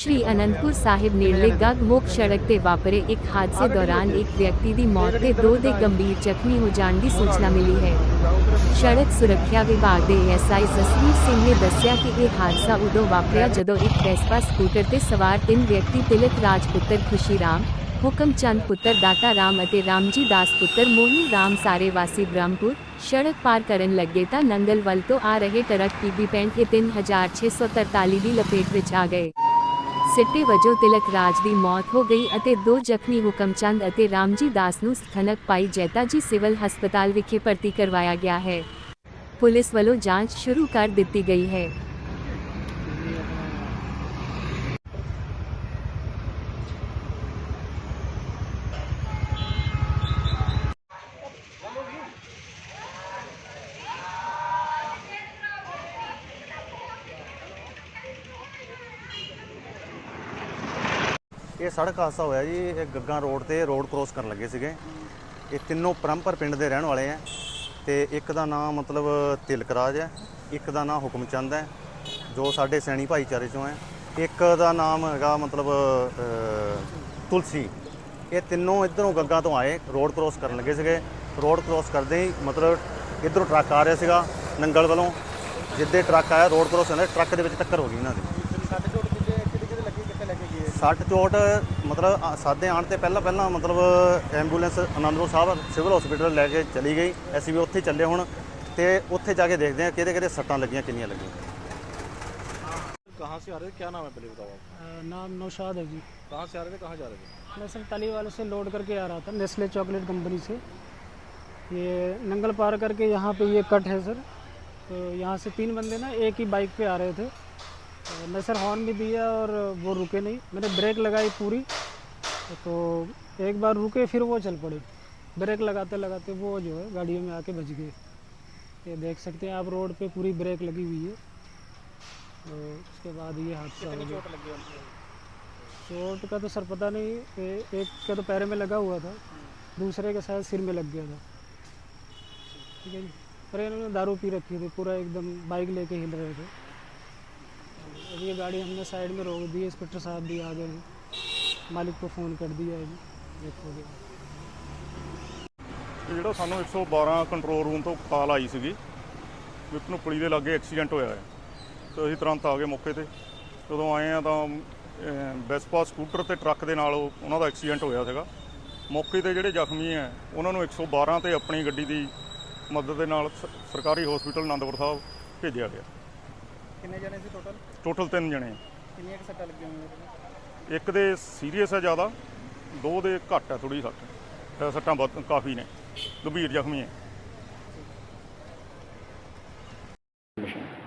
ਸ਼੍ਰੀ ਅਨੰਦਪੁਰ ਸਾਹਿਬ ਨੇੜਲੇ ਗਗਮੁਖ ਸੜਕ ਤੇ ਵਾਪਰੇ ਇੱਕ ਹਾਦਸੇ ਦੌਰਾਨ ਇੱਕ ਵਿਅਕਤੀ ਦੀ ਮੌਤ ਤੇ ਦੋ ਦੇ ਗੰਭੀਰ ਜ਼ਖਮੀ ਹੋ ਜਾਣ ਦੀ ਸੂਚਨਾ ਮਿਲੀ ਹੈ। ਸੜਕ ਸੁਰੱਖਿਆ ਵਿਭਾਗ ਦੇ ਐਸਆਈ ਜਸਵੀਰ ਸਿੰਘ ਨੇ ਦੱਸਿਆ ਕਿ ਇਹ ਹਾਦਸਾ ਉਦੋਂ ਵਾਪਰਿਆ ਜਦੋਂ ਇੱਕ ਵੈਸਪਾ ਸਕੂਟਰ ਤੇ ਸਵਾਰ ਤਿੰਨ ਵਿਅਕਤੀ ਤਿਲਕ ਰਾਜ ਪੁੱਤਰ ਖੁਸ਼ੀ ਰਾਮ ਹੁਕਮ ਚੰਦ ਪੁੱਤਰ ਦਾਤਾ ਰਾਮ ਅਤੇ ਰਾਮਜੀ ਦਾਸ ਪੁੱਤਰ ਮੋਹਨੀ ਰਾਮ ਸਾਰੇ ਵਾਸੀ ਬ੍ਰਹਮਪੁਰ ਸੜਕ ਪਾਰ ਕਰਨ ਲੱਗੇ ਤਾਂ ਨੰਗਲ ਵੱਲ ਤੋਂ ਆ ਰਹੇ ਟਰੱਕ ਪੀਬੀ 65 ਤੇ 3643 ਦੀ ਲਪੇਟ ਵਿੱਚ ਆ ਗਏ। ਸਿੱਟੇ ਵਜੋਂ ਤਿਲਕ ਰਾਜ ਦੀ ਮੌਤ ਹੋ ਗਈ ਅਤੇ ਦੋ ਜ਼ਖਮੀ ਹੁਕਮਚੰਦ ਅਤੇ ਰਾਮਜੀ ਦਾਸ ਨੂੰ ਸਥਨਕ ਪਾਈ ਜੈਤਾ ਜੀ ਸਿਵਲ ਹਸਪਤਾਲ ਵਿਖੇ ਭਰਤੀ ਕਰਵਾਇਆ ਗਿਆ ਹੈ। ਪੁਲਿਸ ਵੱਲੋਂ ਜਾਂਚ ਸ਼ੁਰੂ ਕਰ ਦਿੱਤੀ ਗਈ ਹੈ। ਇਹ ਸੜਕ ਹਾਦਸਾ ਹੋਇਆ ਜੀ, ਇਹ ਗੱਗਾ ਰੋਡ ਤੇ ਰੋਡ ਕ੍ਰੋਸ ਕਰਨ ਲੱਗੇ ਸੀਗੇ। ਇਹ ਤਿੰਨੋਂ ਪਰੰਪਰ ਪਿੰਡ ਦੇ ਰਹਿਣ ਵਾਲੇ ਆ ਤੇ ਇੱਕ ਦਾ ਨਾਮ ਮਤਲਬ ਤਿਲਕਰਾਜ ਹੈ, ਇੱਕ ਦਾ ਨਾਮ ਹੁਕਮਚੰਦ ਹੈ, ਜੋ ਸਾਡੇ ਸੈਣੀ ਭਾਈਚਾਰੇ ਚੋਂ ਹੈ। ਇੱਕ ਦਾ ਨਾਮ ਹੈਗਾ ਮਤਲਬ ਤੁਲਸੀ। ਇਹ ਤਿੰਨੋਂ ਇਧਰੋਂ ਗੱਗਾ ਤੋਂ ਆਏ ਰੋਡ ਕ੍ਰੋਸ ਕਰਨ ਲੱਗੇ ਸੀਗੇ। ਰੋਡ ਕ੍ਰੋਸ ਕਰਦੇ ਹੀ ਮਤਲਬ ਇਧਰੋਂ ਟਰੱਕ ਆ ਰਿਹਾ ਸੀਗਾ ਨੰਗਲ ਵੱਲੋਂ। ਜਿੱਦੇ ਟਰੱਕ ਆਇਆ ਰੋਡ ਕ੍ਰੋਸ ਹੁੰਦਾ ਟਰੱਕ ਦੇ ਵਿੱਚ ਟੱਕਰ ਹੋ ਗਈ ਇਹਨਾਂ ਦੀ। ਸੱਟ ਚੋਟ ਮਤਲਬ ਆ- ਸਾਦੇ ਆਉਣ ਤੇ ਪਹਿਲਾਂ ਪਹਿਲਾਂ ਮਤਲਬ ambulance Anandpur Sahib civil hospital ਲੈ ਕੇ ਚਲੀ ਗਈ ਅਸੀਂ ਵੀ ਉੱਥੇ ਹੀ ਚੱਲੇ ਹੁਣ ਤੇ ਉੱਥੇ ਜਾ ਕੇ ਦੇਖਦੇ ਹਾਂ ਕਿਹਦੇ ਕਿਹਦੇ ਸੱਟਾਂ ਲੱਗੀਆਂ ਕਿੰਨੀਆਂ ਲੱਗੀਆਂ कहाँ से आ रहे थे क्या नाम है पहले बताओ आप अ, नाम नौशाद है जी कहाँ से आ रहे थे कहाँ जा रहे थे मैं सर तलीवाल से लोड करके आ रहा था नेस्ले चॉकलेट कंपनी से ये नंगल पार करके यहाँ पे ये कट है सर तो यहाँ से तीन बंदे ना एक ही बाइक पे आ रहे थे अ, मैं सर हॉर्न भी दिया और वो रुके नहीं। मैंने ब्रेक लगाई पूरी तो एक बार रुके फिर वो चल पड़े। ब्रेक लगाते लगाते वो जो है गाड़ियों में आके बच गए। ये देख सकते हैं आप रोड पे पूरी ब्रेक लगी हुई है। तो उसके बाद ये हादसा हो गया। चोट का तो सर पता नहीं ए- एक का तो पैर में लगा हुआ था दूसरे के शायद सिर में लग गया था। ठीक है जी। पर इन्होंने दारू पी रखी थी पूरा एकदम बाइक लेके हिल रहे थे। अब ये गाड़ी हमने साइड में रोक दी इंस्पेक्टर साहब भी आ गए हैं मालिक को फ़ोन कर दिया है जी देखो जी ਇਹ ਜਿਹੜਾ ਸਾਨੂੰ 112 ਕੰਟਰੋਲ ਰੂਮ ਤੋਂ ਕਾਲ ਆਈ ਸੀਗੀ ਵੀ ਪੁਲੀ ਦੇ ਲਾਗੇ ਐਕਸੀਡੈਂਟ ਹੋਇਆ ਹੈ ਤੇ ਅਸੀਂ ਤੁਰੰਤ ਆ ਗਏ ਮੌਕੇ ਤੇ ਜਦੋਂ ਆਏ ਆ ਤਾਂ ਵੈਸਪਾ ਸਕੂਟਰ ਤੇ ਟਰੱਕ ਦੇ ਨਾਲ ਉਹ- ਉਹਨਾਂ ਦਾ ਐਕਸੀਡੈਂਟ ਹੋਇਆ ਸੀਗਾ ਮੌਕੇ ਤੇ ਜਿਹੜੇ ਜ਼ਖਮੀ ਹੈ ਉਹਨਾਂ ਨੂੰ 112 ਤੇ ਆਪਣੀ ਗੱਡੀ ਦੀ ਮਦਦ ਦੇ ਨਾਲ ਸ- ਸਰਕਾਰੀ ਹਸਪੀਟਲ ਆਨੰਦਪੁਰ ਸਾਹਿਬ ਭੇਜਿਆ ਗਿਆ ਕਿੰਨੇ ਜਣੇ ਸੀ ਟੋਟਲ ਟੋਟਲ 3 ਜਣੇ ਕਿੰਨੀਆਂ ਕਿ ਸੱਟਾਂ ਲੱਗੀਆਂ ਹੋਈਆਂ ਇੱਕ ਦੇ ਸੀਰੀਅਸ ਹੈ ਜ਼ਿਆਦਾ ਦੋ ਦੇ ਘੱਟ ਹੈ ਥੋੜੀ ਸੱਟ। ਸੱਟਾਂ ਬਹੁਤ ਕਾਫੀ ਨੇ ਗੰਭੀਰ ਜ਼ਖਮੀ ਹੈ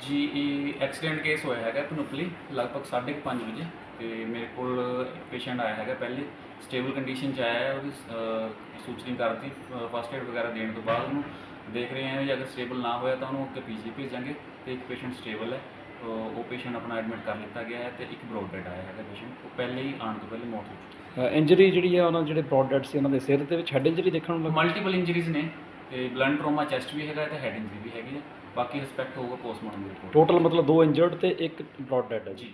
ਜੀ ਇਹ ਐਕਸੀਡੈਂਟ ਕੇਸ ਹੋਇਆ ਹੈਗਾ ਧਨੁਪਲੀ ਲਗਭਗ 5:30 ਵਜੇ। ਤੇ ਮੇਰੇ ਕੋਲ ਪੇਸ਼ੈਂਟ ਆਇਆ ਹੈਗਾ ਪਹਿਲੇ। ਸਟੇਬਲ ਕੰਡੀਸ਼ਨ 'ਚ ਆਇਆ ਹੈ ਉਹਦੀ ਸੂਚਨੀ ਕਰਤੀ ਫਸਟ ਏਡ ਵਗੈਰਾ ਦੇਣ ਤੋਂ ਬਾਅਦ ਉਹਨੂੰ ਦੇਖ ਰਹੇ ਹਾਂ ਜੇ ਅਗਰ ਸਟੇਬਲ ਨਾ ਹੋਇਆ ਤਾਂ ਉਹਨੂੰ ਅੱਗੇ ਪੀਜੀ ਭੇਜਾਂਗੇ। ਤੇ ਇੱਕ ਪੇਸ਼ੈਂਟ ਸਟੇਬਲ ਹੈ। ਉਹ ਪੇਸ਼ੈਂਟ ਆਪਣਾ ਐਡਮਿਟ ਕਰ ਲਿੱਤਾ ਗਿਆ ਹੈ ਤੇ ਇੱਕ ਬਰੋਡ ਡੈਡ ਆਇਆ ਹੈਗਾ ਪੇਸ਼ੈਂਟ ਉਹ ਪਹਿਲੇ ਹੀ ਆਉਣ ਤੋਂ ਪਹਿਲੇ ਮੌਤ ਹੋ ਚੁੱਕੀ ਇੰਜਰੀ ਜਿਹੜੀ ਹੈ ਉਹਨਾਂ ਜਿਹੜੇ ਬ੍ਰੌਡ ਡੈਡ ਸੀ ਉਹਨਾਂ ਦੇ ਸਿਰ ਦੇ ਵਿੱਚ ਹੈਡ ਇੰਜਰੀ ਦੇਖਣ ਨੂੰ ਲੱਗੀ ਮਲਟੀਪਲ ਇੰਜਰੀਜ਼ ਨੇ ਤੇ ਬਲੰਟ ਟਰੋਮਾ ਚੈਸਟ ਵੀ ਹੈਗਾ ਤੇ ਹੈਡ ਇੰਜਰੀ ਵੀ ਹੈਗੀ ਹੈ। ਬਾਕੀ ਰਿਸਪੈਕਟ ਹੋਊਗਾ ਪੋਸਟਮਾਰਟਮ ਦੀ ਰਿਪੋਰਟ ਟੋਟਲ ਮਤਲਬ ਦੋ ਇੰਜਰਡ ਤੇ ਇੱਕ ਬ੍ਰੌਡ ਡੈਡ ਹੈ ਜੀ।